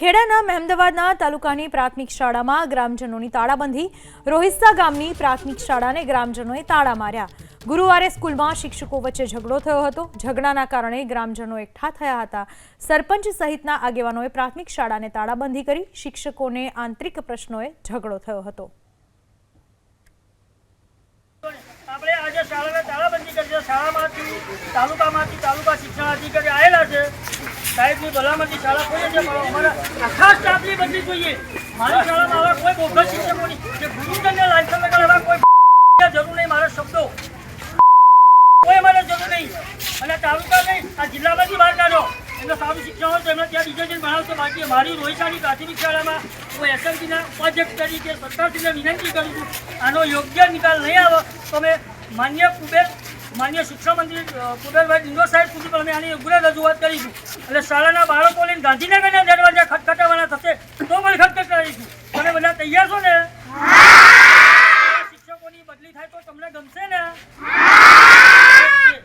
ખેડાના મહેમદાવાદના તાલુકાની પ્રાથમિક શાળામાં ગ્રામજનોની તાળાબંધી. રોહિસ્તા ગામની પ્રાથમિક શાળાને ગ્રામજનોએ તાળા માર્યા. ગુરુવારે સ્કૂલમાં શિક્ષકો વચ્ચે ઝઘડો થયો હતો. ઝઘડાના કારણે ગ્રામજનો એકઠા થયા હતા. સરપંચ સહિતના આગેવાનોએ પ્રાથમિક શાળાને તાળાબંધી કરી શિક્ષકોને આંતરિક પ્રશ્નોએ ઝઘડો થયો હતો. આજે શાળાને તાળાબંધી કરી છે. શાળામાંથી, તાલુકામાંથી તાલુકા છે અમારા જોઈએ. મારી શાળામાં આવા કોઈ બોગસ શિક્ષકોની કે ગુરુજનને લાયસન્સ કોઈ જરૂર નહીં, મારા શબ્દો. કોઈ મારે જરૂર નહીં. અને તાલુકા નહીં, આ જિલ્લામાંથી બહાર કાઢો. એમને સારું શિક્ષણ હોય તો એમને મારી રોહિસાની પ્રાથમિક શાળામાં હું એસએમસીના ઉપાધ્યક્ષ તરીકે વિનંતી કરું છું, આનો યોગ્ય નિકાલ નહીં આવે તો માન્ય કુબેર, માન્ય શિક્ષણ મંત્રી કુબેરભાઈ ડિંડો સાહેબ સુધી પણ અમે આની ઉગ્ર રજૂઆત કરીશું. એટલે શાળાના બાળકો લઈને ગાંધીનગરના દરવાજા ખટખટાવાના થશે તો પણ ખટખટાવીશું તમે બધા તૈયાર છો ને? શિક્ષકોની બદલી થાય તો તમને ગમશે?